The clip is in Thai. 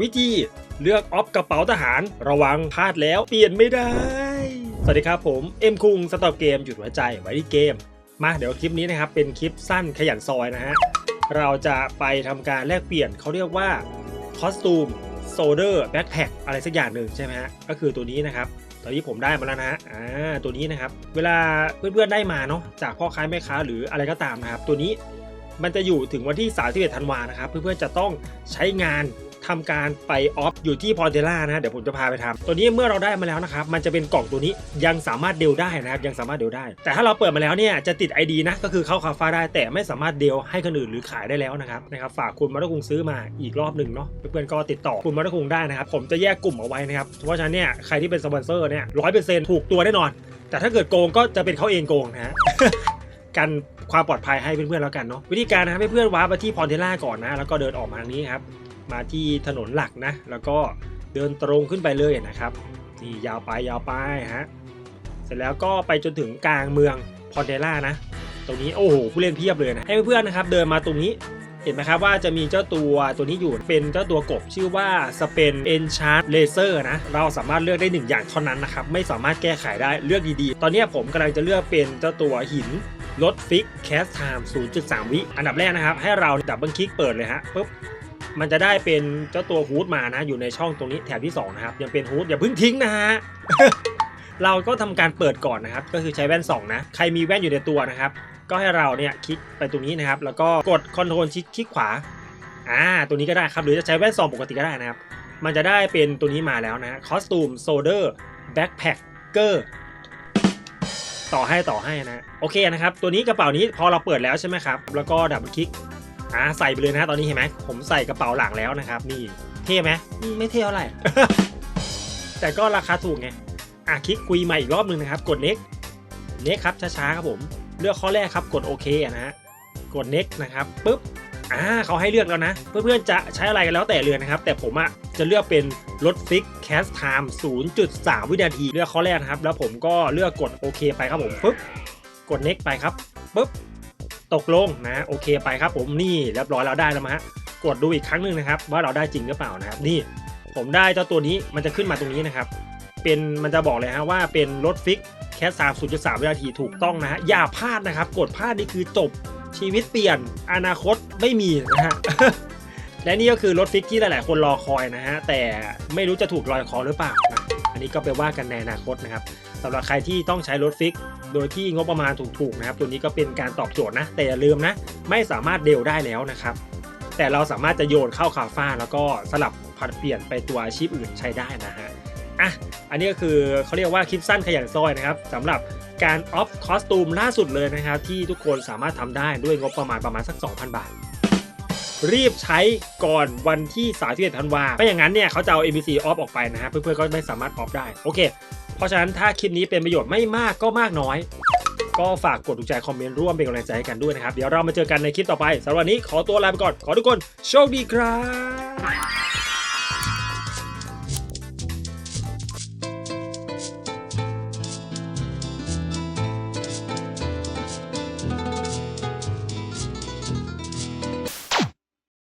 วิธี เลือกออฟกระเป๋าทหาร ระวังพลาดแล้วเปลี่ยนไม่ได้ สวัสดีครับผมเอ็มคุงสต็อปเกมหยุดหัวใจไว้ที่เกม มาเดี๋ยวคลิปนี้นะครับเป็นคลิปสั้นขยันซอยนะฮะเราจะไปทำการแลกเปลี่ยนเขาเรียกว่าคอสตูมโซเดอร์แบ็คแพคอะไรสักอย่างหนึ่งใช่ไหมฮะก็คือตัวนี้นะครับตอนนี้ผมได้มาแล้วนะฮะ อ่า ตัวนี้นะครับ เวลาเพื่อนๆได้มาเนาะ จากพ่อค้าแม่ค้าหรืออะไรก็ตามนะครับ ตัวนี้มันจะอยู่ถึงวันที่ 31 ธันวานะครับ เพื่อนๆจะต้องใช้งาน ทำการไปออฟอยู่ที่พอร์เทล่านะเดี๋ยวผมจะพาไปทำตัวนี้เมื่อเราได้มาแล้วนะครับ มันจะเป็นกล่องตัวนี้ยังสามารถเดลได้นะครับยังสามารถเดลได้ แต่ถ้าเราเปิดมาแล้วเนี่ยจะติด ID นะก็คือเข้าคาฟ้าได้แต่ไม่สามารถเดลให้คนอื่นหรือขายได้แล้วนะครับนะครับฝากคุณมารุคุงซื้อมาอีกรอบหนึ่งเนาะเพื่อนๆก็ติดต่อคุณมารุคุงได้นะครับผมจะแยกกลุ่มเอาไว้นะครับเพราะฉะนั้นเนี่ยใครที่เป็นสปอนเซอร์เนี่ยร้อยเปอร์เซ็นต์ถูกตัวแน่นอน แต่ถ้าเกิดโกงก็จะเป็นเขาเองโกงนะฮะกันความปลอดภัยให้เพื่อนๆแล้วกันเนาะวิธีการนะครับให้เพื่อนว้าร์ปมาที่พอนเทล่าก่อนนะ แล้วก็เดินออกมาทางนี้ครับ มาที่ถนนหลักนะ แล้วก็เดินตรงขึ้นไปเลยนะครับนี่ยาวไปยาวไปฮะเสร็จแล้วก็ไปจนถึงกลางเมืองพอนเทล่านะ ตรงนี้โอ้โหผู้เล่นเพียบเลยนะให้เพื่อนๆนะครับ เดินมาตรงนี้เห็นไหมครับว่าจะมีเจ้าตัวตัวนี้อยู่เป็นเจ้าตัวกบชื่อว่าสเปนเอนชาร์ดเลเซอร์นะ เราสามารถเลือกได้หนึ่งอย่างเท่านั้นนะครับ ไม่สามารถแก้ไขได้เลือกดีๆ ตอนนี้ผมกำลังจะเลือกเป็นเจ้าตัวหินลดฟิกแคสไทม์0.3 วิ อันดับแรกนะครับ ให้เราดับเบิลคลิกเปิดเลยฮะปุ๊บ มันจะได้เป็นเจ้าตัวฮูดมานะอยู่ในช่องตรงนี้แถบที่2นะครับยังเป็นฮูดอย่าเพิ่งทิ้งนะฮะเราก็ทำการเปิดก่อนนะครับ ก็คือใช้แว่น2นะใครมีแว่นอยู่ในตัวนะครับ ก็ให้เราเนี่ยคลิกไปตรงนี้นะครับ แล้วก็กดคอนโทรลชิคคลิกขวาอ่าตัวนี้ก็ได้ครับหรือจะใช้แว่นซองปกติก็ได้นะครับ มันจะได้เป็นตัวนี้มาแล้วนะคอสตูมโซเดอร์แบ็คแพคเกอร์ต่อให้ต่อให้นะโอเคนะครับ ตัวนี้กระเป๋านี้พอเราเปิดแล้วใช่ไหมครับ แล้วก็ดับบคลิก อ่าใส่ไปเลยนะตอนนี้เห็นไหมผมใส่กระเป๋าหลังแล้วนะครับนี่เท่ไหมอืมไม่เท่เท่าไหร่ แต่ก็ราคาถูกไงอะคลิกคุยใหม่อีกรอบหนึ่งนะครับกด next next ครับช้าๆครับผม เลือกข้อแรกครับกดโอเคนะฮะกด next นะครับปุ๊บอ่าเขาให้เลือกแล้วนะ เพื่อนๆจะใช้อะไรกันแล้วแต่เลือกนะครับ แต่ผมอะจะเลือกเป็นลดฟิกแคสไทม์0.3 วินาที เลือกข้อแรกนะครับ แล้วผมก็เลือกกดโอเคไปครับผมปุ๊บกด next ไปครับปุ๊บ ตกลงนะ โอเคไปครับผมนี่เรียบร้อยแล้วได้แล้วมะฮะกดดูอีกครั้งหนึ่งนะครับ ว่าเราได้จริงหรือเปล่านะครับ นี่ผมได้เจ้าตัวนี้มันจะขึ้นมาตรงนี้นะครับ เป็นมันจะบอกเลยฮะว่าเป็นรถฟิกแค่3 0.3วินาทีถูกต้องนะฮะอย่าพลาดนะครับ กดพลาดนี่คือจบชีวิตเปลี่ยนอนาคตไม่มีนะฮะและนี่ก็คือรถฟิกที่หลาย ๆ คนรอคอยนะฮะแต่ไม่รู้จะถูกลอยคอหรือเปล่านะ นนี้ก็ไปว่ากันในอนาคตนะครับสำหรับใครที่ต้องใช้รถฟิก โดยที่งบประมาณถูกๆนะครับ ตัวนี้ก็เป็นการตอบโจทย์นะ แต่อย่าลืมนะ ไม่สามารถเดลได้แล้วนะครับ แต่เราสามารถจะโยนเข้าคาฟ้าแล้วก็สลับผัดเปลี่ยนไปตัวอาชีพอื่นใช้ได้นะฮะอะอันนี้ก็คือเขาเรียกว่าคลิปสั้นขยันซอยนะครับสำหรับการออฟคอสตูมล่าสุดเลยนะครับที่ทุกคนสามารถทำได้ด้วยงบประมาณประมาณสัก 2,000 บาท รีบใช้ก่อนวันที่31ธันวาไม่อย่างนั้นเนี่ยเขาจะเอา MBC ออฟออกไปนะฮะเพื่อนๆก็ไม่สามารถออฟได้โอเค เพราะฉะนั้นถ้าคลิปนี้เป็นประโยชน์ไม่มากก็มากน้อย ก็ฝากกดถูกใจคอมเมนต์ร่วมเป็นกำลังใจให้กันด้วยนะครับ เดี๋ยวเรามาเจอกันในคลิปต่อไปสำหรับวันนี้ขอตัวลาไปก่อน ขอทุกคนโชคดีครับ